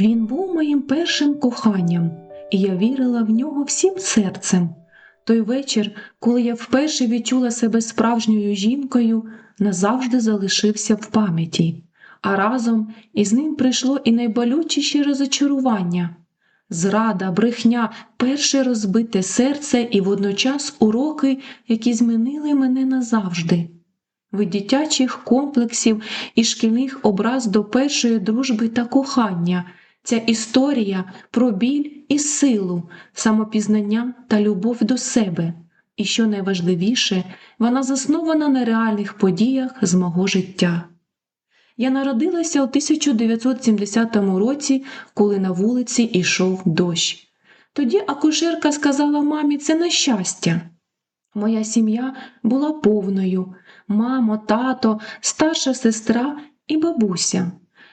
Він був моїм першим коханням, і я вірила в нього всім серцем. Той вечір, коли я вперше відчула себе справжньою жінкою, назавжди залишився в пам'яті, а разом із ним прийшло і найболючіше розочарування. Зрада, брехня, перше розбите серце і водночас уроки, які змінили мене назавжди. Від дитячих комплексів і шкільних образ до першої дружби та кохання. Ця історія про біль і силу, самопізнання та любов до себе. І що найважливіше, вона заснована на реальних подіях з мого життя. Я народилася у 1970 році, коли на вулиці йшов дощ. Тоді акушерка сказала мамі це на щастя. Моя сім'я була повною мамо, тато, старша сестра і бабуся.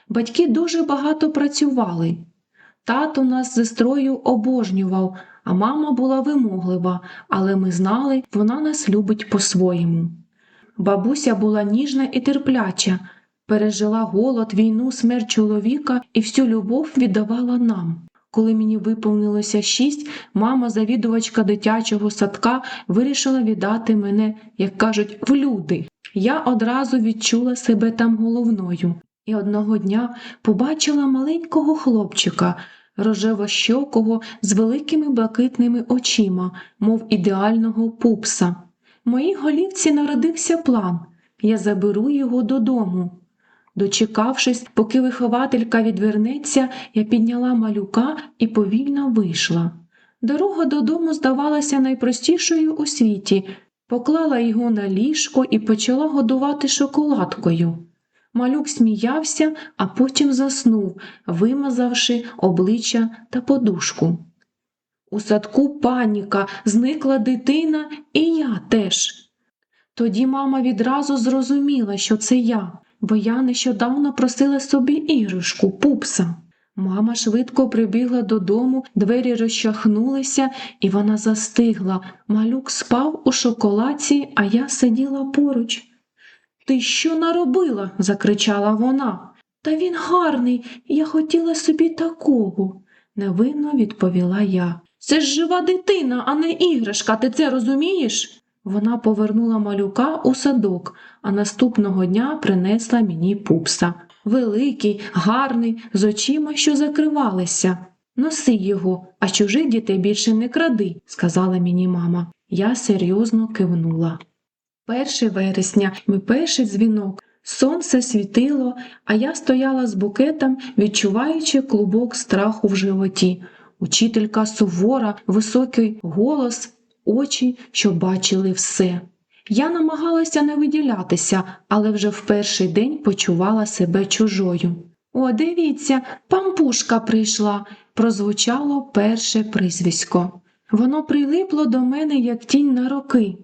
Батьки дуже багато працювали. Тато нас з сестрою обожнював, а мама була вимоглива, але ми знали, вона нас любить по-своєму. Бабуся була ніжна і терпляча, пережила голод, війну, смерть чоловіка і всю любов віддавала нам. Коли мені виповнилося шість, мама, завідувачка дитячого садка, вирішила віддати мене, як кажуть, в люди. Я одразу відчула себе там головною. І одного дня побачила маленького хлопчика, рожевощокого, з великими блакитними очима, мов ідеального пупса. В моїй голівці народився план я заберу його додому. Дочекавшись, поки вихователька відвернеться, я підняла малюка і повільно вийшла. Дорога додому здавалася найпростішою у світі, поклала його на ліжко і почала годувати шоколадкою. Малюк сміявся, а потім заснув, вимазавши обличчя та подушку. У садку паніка, зникла дитина, і я теж. Тоді мама відразу зрозуміла, що це я, бо я нещодавно просила собі іграшку, пупса. Мама швидко прибігла додому, двері розчахнулися, і вона застигла. Малюк спав у шоколадці, а я сиділа поруч. Ти що наробила? закричала вона. Та він гарний, я хотіла собі такого, невинно відповіла я. Це ж жива дитина, а не іграшка, ти це розумієш? Вона повернула малюка у садок, а наступного дня принесла мені пупса. Великий, гарний, з очима, що закривалися. Носи його, а чужих дітей більше не кради, сказала мені мама. Я серйозно кивнула. Перше вересня, мій перший дзвінок. Сонце світило, а я стояла з букетом, відчуваючи клубок страху в животі. Учителька сувора, високий голос, очі, що бачили все. Я намагалася не виділятися, але вже в перший день почувала себе чужою. О, дивіться, пампушка прийшла, прозвучало перше прізвисько. Воно прилипло до мене, як тінь на роки.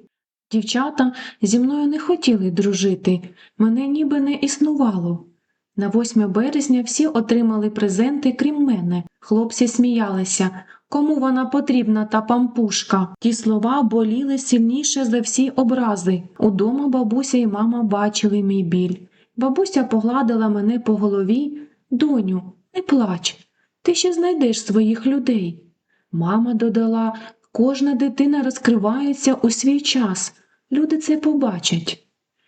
Дівчата зі мною не хотіли дружити, мене ніби не існувало. На 8 березня всі отримали презенти, крім мене. Хлопці сміялися. Кому вона потрібна, та пампушка? Ті слова боліли сильніше за всі образи. Удома бабуся і мама бачили мій біль. Бабуся погладила мене по голові. Доню, не плач, ти ще знайдеш своїх людей. Мама додала кожна дитина розкривається у свій час. Люди це побачать.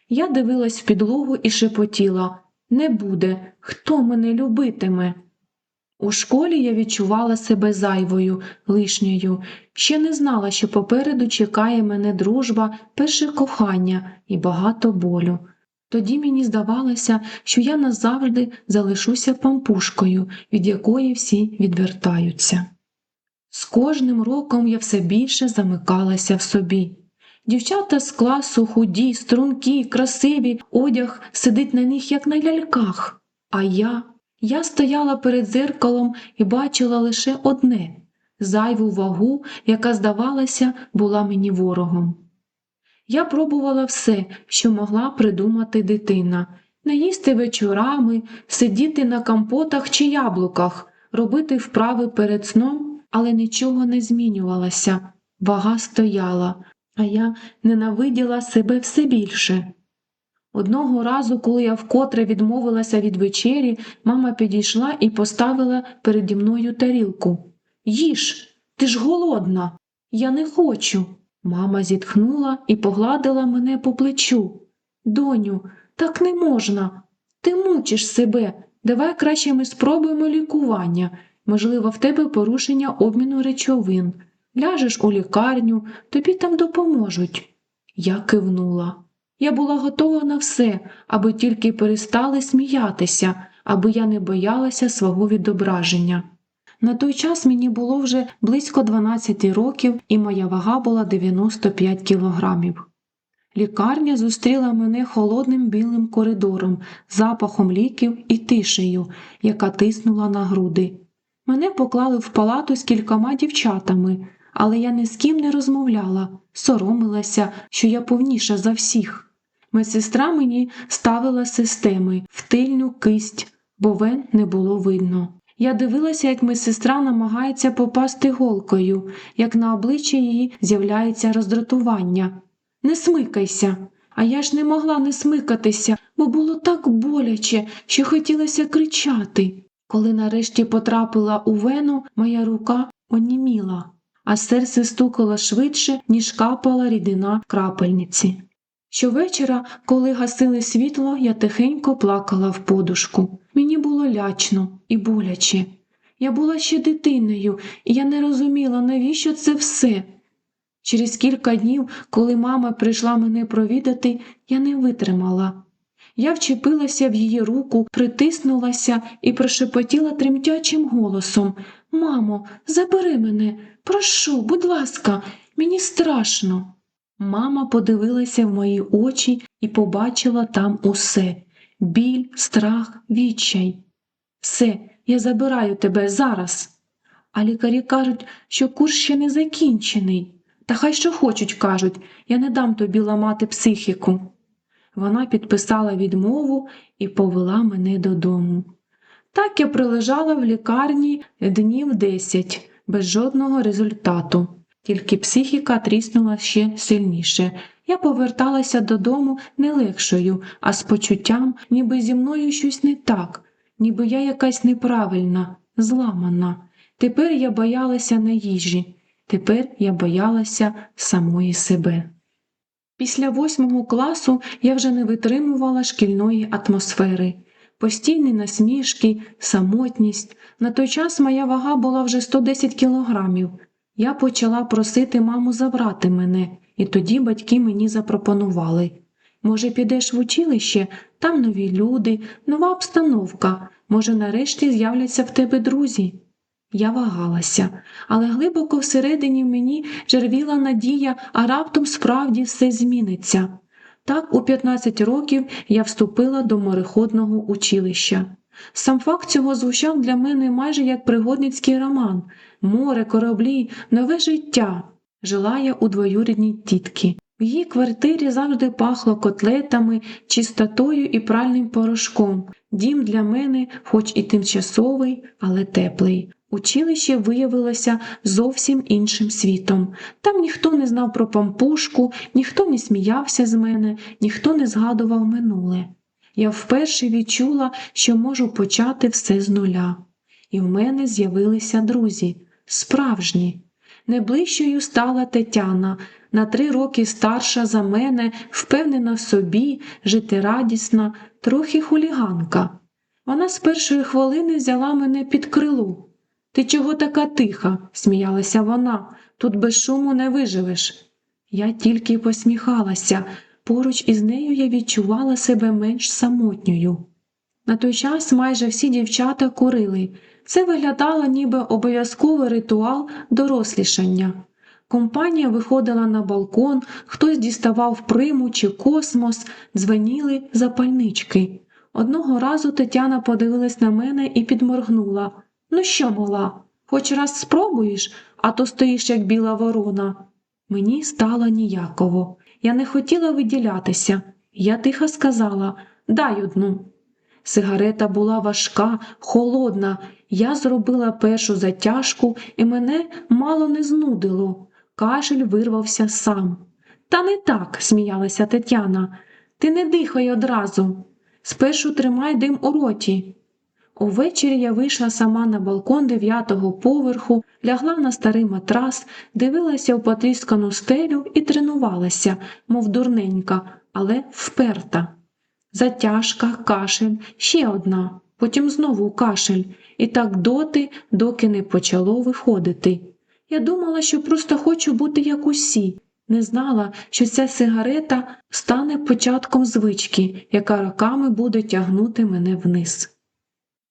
Я дивилась в підлогу і шепотіла не буде, хто мене любитиме. У школі я відчувала себе зайвою, лишньою, ще не знала, що попереду чекає мене дружба, перше кохання і багато болю. Тоді мені здавалося, що я назавжди залишуся пампушкою, від якої всі відвертаються. З кожним роком я все більше замикалася в собі. Дівчата з класу худі, стрункі, красиві, одяг сидить на них, як на ляльках. А я, я стояла перед зеркалом і бачила лише одне зайву вагу, яка, здавалося, була мені ворогом. Я пробувала все, що могла придумати дитина не їсти вечорами, сидіти на компотах чи яблуках, робити вправи перед сном, але нічого не змінювалося, вага стояла, а я ненавиділа себе все більше. Одного разу, коли я вкотре відмовилася від вечері, мама підійшла і поставила переді мною тарілку. Їж, ти ж голодна. Я не хочу. Мама зітхнула і погладила мене по плечу. Доню, так не можна. Ти мучиш себе. Давай краще ми спробуємо лікування. Можливо, в тебе порушення обміну речовин. Ляжеш у лікарню, тобі там допоможуть. Я кивнула. Я була готова на все, аби тільки перестали сміятися, аби я не боялася свого відображення. На той час мені було вже близько 12 років, і моя вага була 95 кілограмів. Лікарня зустріла мене холодним білим коридором, запахом ліків і тишею, яка тиснула на груди. Мене поклали в палату з кількома дівчатами, але я ні з ким не розмовляла, соромилася, що я повніша за всіх. Медсестра мені ставила системи в тильну кисть, бо вен не було видно. Я дивилася, як медсестра намагається попасти голкою, як на обличчі її з'являється роздратування. Не смикайся. А я ж не могла не смикатися, бо було так боляче, що хотілося кричати. Коли нарешті потрапила у вену, моя рука оніміла, а серце стукало швидше, ніж капала рідина крапельниці. Щовечора, коли гасили світло, я тихенько плакала в подушку. Мені було лячно і боляче. Я була ще дитиною, і я не розуміла, навіщо це все. Через кілька днів, коли мама прийшла мене провідати, я не витримала. Я вчепилася в її руку, притиснулася і прошепотіла тремтячим голосом Мамо, забери мене, прошу, будь ласка, мені страшно. Мама подивилася в мої очі і побачила там усе біль, страх, відчай. Все, я забираю тебе зараз. А лікарі кажуть, що курс ще не закінчений. Та хай що хочуть, кажуть, я не дам тобі ламати психіку. Вона підписала відмову і повела мене додому. Так я пролежала в лікарні днів десять, без жодного результату. Тільки психіка тріснула ще сильніше. Я поверталася додому не легшою, а з почуттям, ніби зі мною щось не так, ніби я якась неправильна, зламана. Тепер я боялася на їжі, тепер я боялася самої себе. Після восьмого класу я вже не витримувала шкільної атмосфери. Постійні насмішки, самотність. На той час моя вага була вже 110 кілограмів. Я почала просити маму забрати мене, і тоді батьки мені запропонували. Може, підеш в училище, там нові люди, нова обстановка, може, нарешті з'являться в тебе друзі. Я вагалася, але глибоко всередині мені жервіла надія, а раптом справді все зміниться. Так, у 15 років я вступила до мореходного училища. Сам факт цього звучав для мене майже як пригодницький роман море, кораблі, нове життя. Жила я у двоюрідній тітки. В її квартирі завжди пахло котлетами, чистотою і пральним порошком. Дім для мене, хоч і тимчасовий, але теплий. Училище виявилося зовсім іншим світом. Там ніхто не знав про пампушку, ніхто не сміявся з мене, ніхто не згадував минуле. Я вперше відчула, що можу почати все з нуля. І в мене з'явилися друзі, справжні. Найближчою стала Тетяна, на три роки старша за мене, впевнена в собі, життєрадісна, трохи хуліганка. Вона з першої хвилини взяла мене під крило. Ти чого така тиха? сміялася вона, тут без шуму не виживеш. Я тільки посміхалася, поруч із нею я відчувала себе менш самотньою. На той час майже всі дівчата курили. Це виглядало ніби обов'язковий ритуал дорослішання. Компанія виходила на балкон, хтось діставав приму чи космос, дзвеніли запальнички. Одного разу Тетяна подивилась на мене і підморгнула. Ну що, мала, хоч раз спробуєш, а то стоїш, як біла ворона. Мені стало ніяково. Я не хотіла виділятися. Я тихо сказала дай одну. Сигарета була важка, холодна. Я зробила першу затяжку, і мене мало не знудило. Кашель вирвався сам. Та не так, сміялася Тетяна. Ти не дихай одразу. Спершу тримай дим у роті. Увечері я вийшла сама на балкон дев'ятого поверху, лягла на старий матрас, дивилася в потріскану стелю і тренувалася, мов дурненька, але вперта. Затяжка, кашель, ще одна, потім знову кашель, і так доти, доки не почало виходити. Я думала, що просто хочу бути як усі, не знала, що ця сигарета стане початком звички, яка роками буде тягнути мене вниз.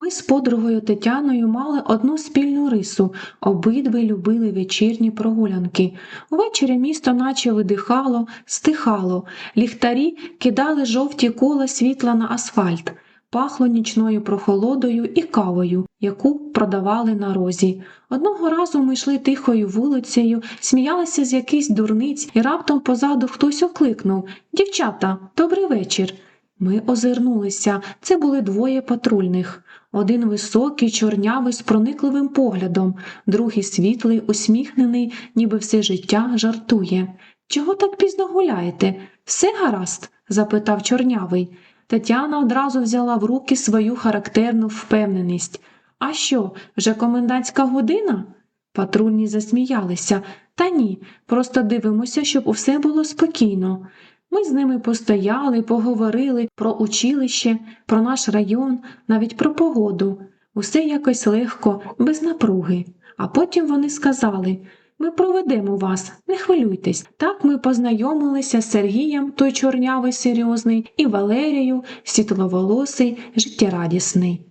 Ми з подругою Тетяною мали одну спільну рису, обидві любили вечірні прогулянки. Увечері місто наче видихало, стихало, ліхтарі кидали жовті кола світла на асфальт, пахло нічною прохолодою і кавою, яку продавали на розі. Одного разу ми йшли тихою вулицею, сміялися з якихось дурниць, і раптом позаду хтось окликнув Дівчата, добрий вечір. Ми озирнулися, це були двоє патрульних. Один високий, чорнявий з проникливим поглядом, другий світлий, усміхнений, ніби все життя жартує. Чого так пізно гуляєте? Все гаразд? запитав чорнявий. Тетяна одразу взяла в руки свою характерну впевненість. А що, вже комендантська година? Патрульні засміялися. Та ні, просто дивимося, щоб усе було спокійно. Ми з ними постояли, поговорили про училище, про наш район, навіть про погоду. Усе якось легко, без напруги. А потім вони сказали ми проведемо вас, не хвилюйтесь. Так ми познайомилися з Сергієм, той чорнявий серйозний, і Валерією, світловолосий, життєрадісний.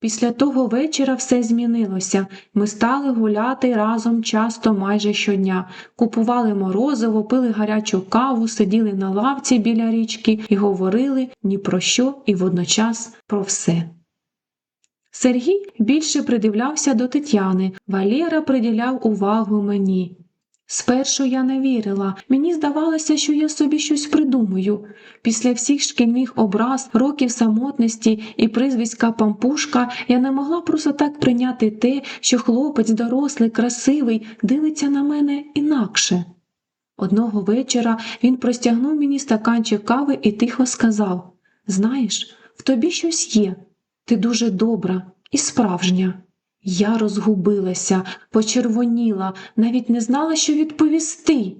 Після того вечора все змінилося. Ми стали гуляти разом часто майже щодня, купували морозиво, пили гарячу каву, сиділи на лавці біля річки і говорили ні про що і водночас про все. Сергій більше придивлявся до Тетяни, Валера приділяв увагу мені. Спершу я не вірила, мені здавалося, що я собі щось придумаю. Після всіх шкільних образ, років самотності і прізвиська пампушка я не могла просто так прийняти те, що хлопець дорослий, красивий, дивиться на мене інакше. Одного вечора він простягнув мені стаканчик кави і тихо сказав Знаєш, в тобі щось є, ти дуже добра і справжня. Я розгубилася, почервоніла, навіть не знала, що відповісти.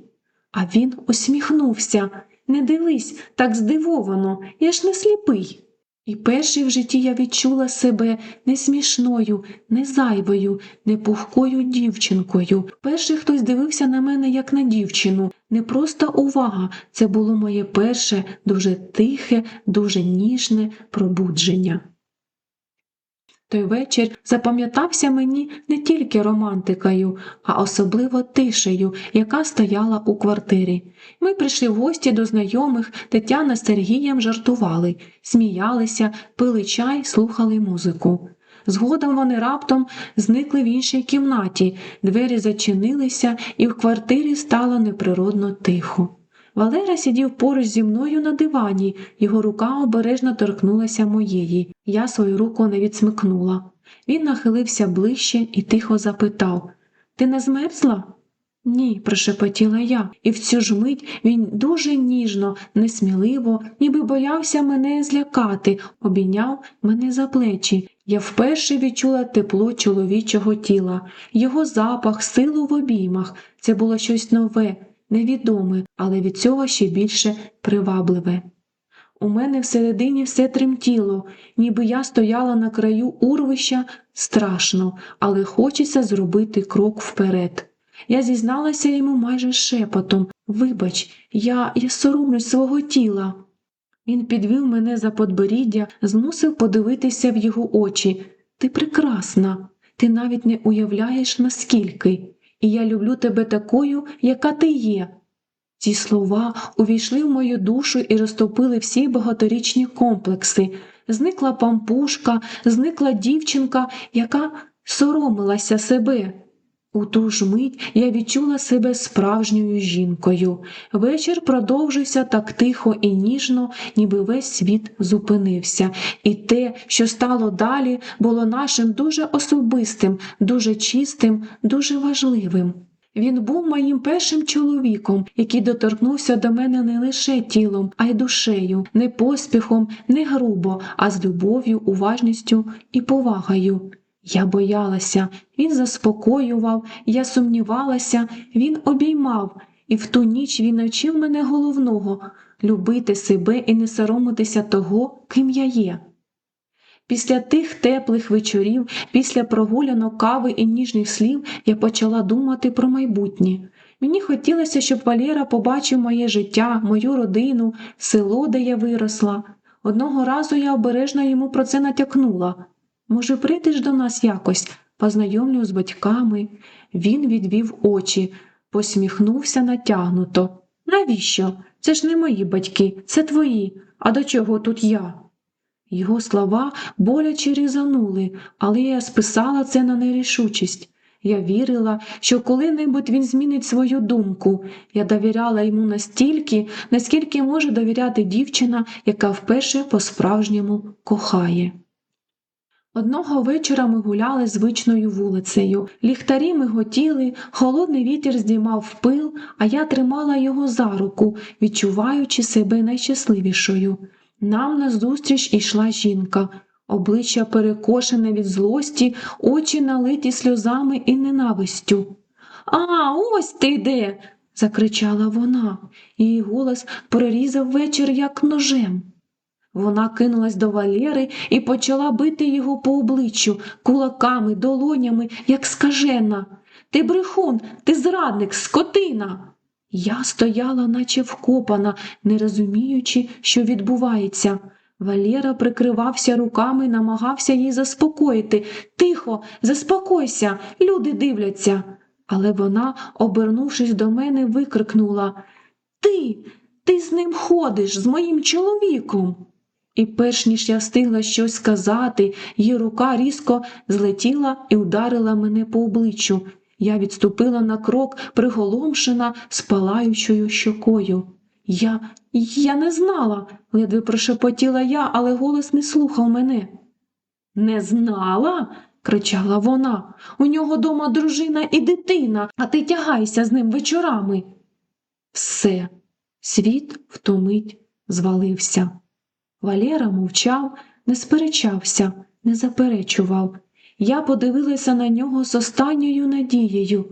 А він усміхнувся Не дивись, так здивовано, я ж не сліпий. І перший в житті я відчула себе не смішною, не зайвою, не пухкою дівчинкою. Перший хтось дивився на мене як на дівчину. Не просто увага, це було моє перше, дуже тихе, дуже ніжне пробудження. Той вечір запам'ятався мені не тільки романтикою, а особливо тишею, яка стояла у квартирі. Ми прийшли в гості до знайомих, Тетяна з Сергієм жартували, сміялися, пили чай, слухали музику. Згодом вони раптом зникли в іншій кімнаті, двері зачинилися, і в квартирі стало неприродно тихо. Валера сидів поруч зі мною на дивані, його рука обережно торкнулася моєї. Я свою руку не відсмикнула. Він нахилився ближче і тихо запитав Ти не змерзла? Ні, прошепотіла я, і в цю ж мить він дуже ніжно, несміливо, ніби боявся мене злякати, обійняв мене за плечі. Я вперше відчула тепло чоловічого тіла, його запах, силу в обіймах. Це було щось нове, невідоме, але від цього ще більше привабливе. У мене всередині все тремтіло, ніби я стояла на краю урвища страшно, але хочеться зробити крок вперед. Я зізналася йому майже шепотом Вибач, я, я соромлюсь свого тіла. Він підвів мене за подборіддя, змусив подивитися в його очі. Ти прекрасна, ти навіть не уявляєш, наскільки, і я люблю тебе такою, яка ти є. Ці слова увійшли в мою душу і розтопили всі багаторічні комплекси. Зникла пампушка, зникла дівчинка, яка соромилася себе. У ту ж мить я відчула себе справжньою жінкою. Вечір продовжився так тихо і ніжно, ніби весь світ зупинився, і те, що стало далі, було нашим дуже особистим, дуже чистим, дуже важливим. Він був моїм першим чоловіком, який доторкнувся до мене не лише тілом, а й душею, не поспіхом, не грубо, а з любов'ю, уважністю і повагою. Я боялася, він заспокоював, я сумнівалася, він обіймав, і в ту ніч він навчив мене головного любити себе і не соромитися того, ким я є. Після тих теплих вечорів, після прогулянок кави і ніжних слів я почала думати про майбутнє. Мені хотілося, щоб Валєра побачив моє життя, мою родину, село, де я виросла. Одного разу я обережно йому про це натякнула. Може, прийдеш до нас якось, познайомлю з батьками. Він відвів очі, посміхнувся натягнуто. Навіщо? Це ж не мої батьки, це твої. А до чого тут я? Його слова боляче різанули, але я списала це на нерішучість. Я вірила, що коли-небудь він змінить свою думку. Я довіряла йому настільки, наскільки може довіряти дівчина, яка вперше по-справжньому кохає. Одного вечора ми гуляли звичною вулицею. Ліхтарі миготіли, холодний вітер здіймав пил, а я тримала його за руку, відчуваючи себе найщасливішою. Нам назустріч ішла жінка, обличчя перекошене від злості, очі налиті сльозами і ненавистю. А, ось ти де. закричала вона, її голос прорізав вечір, як ножем. Вона кинулась до Валєри і почала бити його по обличчю кулаками, долонями, як скажена. Ти брехун, ти зрадник, скотина. Я стояла, наче вкопана, не розуміючи, що відбувається. Валєра прикривався руками, намагався її заспокоїти. Тихо, заспокойся, люди дивляться. Але вона, обернувшись до мене, викрикнула Ти, ти з ним ходиш, з моїм чоловіком. І перш ніж я встигла щось сказати, її рука різко злетіла і ударила мене по обличчю. Я відступила на крок, приголомшена, спалаючою щокою. Я я не знала, ледве прошепотіла я, але голос не слухав мене. Не знала? кричала вона. У нього дома дружина і дитина, а ти тягайся з ним вечорами. Все, світ втомить звалився. Валера мовчав, не сперечався, не заперечував. Я подивилася на нього з останньою надією.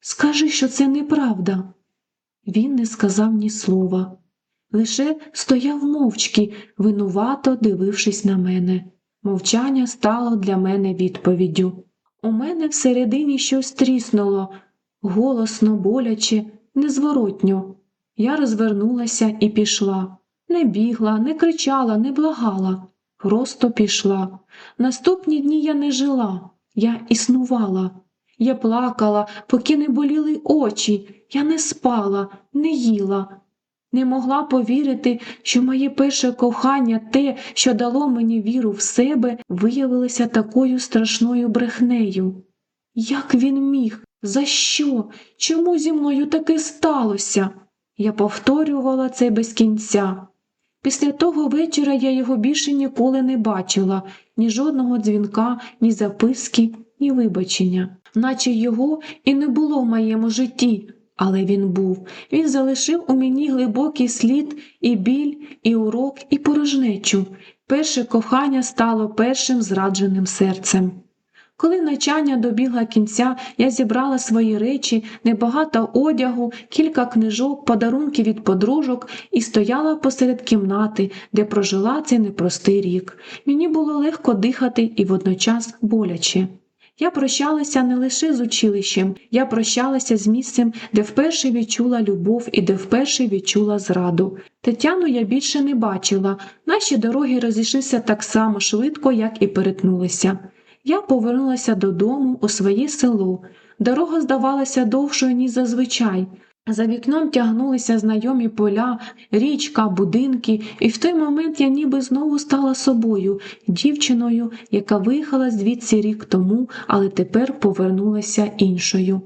Скажи, що це неправда. Він не сказав ні слова, лише стояв мовчки, винувато дивившись на мене. Мовчання стало для мене відповіддю. У мене всередині щось тріснуло, голосно, боляче, незворотньо. Я розвернулася і пішла. Не бігла, не кричала, не благала, просто пішла. Наступні дні я не жила, я існувала. Я плакала, поки не боліли очі, я не спала, не їла. Не могла повірити, що моє перше кохання, те, що дало мені віру в себе, виявилося такою страшною брехнею. Як він міг? За що? Чому зі мною таке сталося? Я повторювала це без кінця. Після того вечора я його більше ніколи не бачила ні жодного дзвінка, ні записки, ні вибачення, наче його і не було в моєму житті, але він був. Він залишив у мені глибокий слід, і біль, і урок, і порожнечу. Перше кохання стало першим зрадженим серцем. Коли навчання добігла кінця, я зібрала свої речі, небагато одягу, кілька книжок, подарунки від подружок і стояла посеред кімнати, де прожила цей непростий рік. Мені було легко дихати і водночас боляче. Я прощалася не лише з училищем, я прощалася з місцем, де вперше відчула любов і де вперше відчула зраду. Тетяну я більше не бачила, наші дороги розійшлися так само швидко, як і перетнулися. Я повернулася додому у своє село. Дорога здавалася довшою, ніж зазвичай. За вікном тягнулися знайомі поля, річка, будинки, і в той момент я ніби знову стала собою, дівчиною, яка виїхала звідси рік тому, але тепер повернулася іншою.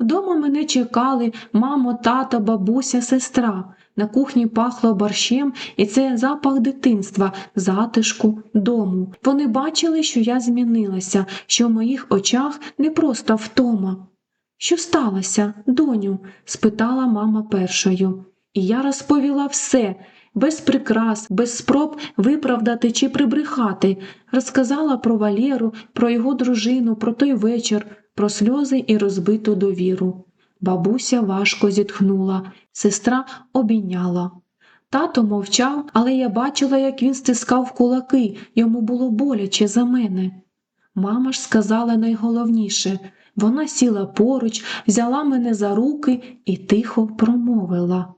Вдома мене чекали мамо, тато, бабуся, сестра. На кухні пахло борщем, і це запах дитинства, затишку, дому. Вони бачили, що я змінилася, що в моїх очах не просто втома. Що сталося, доню? спитала мама першою. І я розповіла все, без прикрас, без спроб виправдати чи прибрехати, розказала про Валєру, про його дружину, про той вечір, про сльози і розбиту довіру. Бабуся важко зітхнула, сестра обійняла. Тато мовчав, але я бачила, як він стискав кулаки, йому було боляче за мене. Мама ж сказала найголовніше вона сіла поруч, взяла мене за руки і тихо промовила.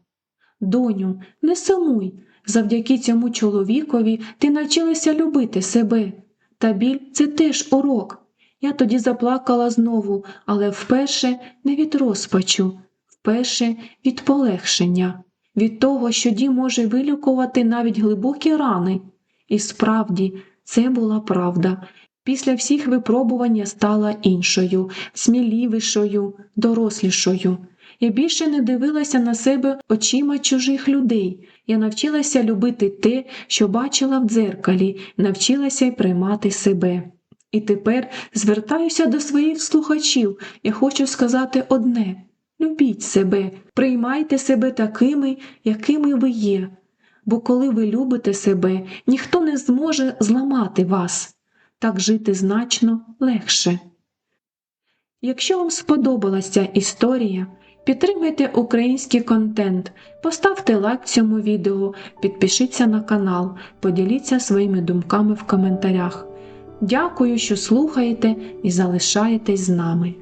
Доню, не сумуй, завдяки цьому чоловікові ти навчилася любити себе. Та біль це теж урок. Я тоді заплакала знову, але вперше не від розпачу, вперше від полегшення, від того, що дім може вилікувати навіть глибокі рани. І справді, це була правда. Після всіх випробувань я стала іншою, сміливішою, дорослішою. Я більше не дивилася на себе очима чужих людей. Я навчилася любити те, що бачила в дзеркалі, навчилася й приймати себе. І тепер звертаюся до своїх слухачів. Я хочу сказати одне: любіть себе, приймайте себе такими, якими ви є. Бо коли ви любите себе, ніхто не зможе зламати вас. Так жити значно легше. Якщо вам сподобалася історія, підтримайте український контент, поставте лайк цьому відео, підпишіться на канал, поділіться своїми думками в коментарях. Дякую, що слухаєте і залишаєтесь з нами.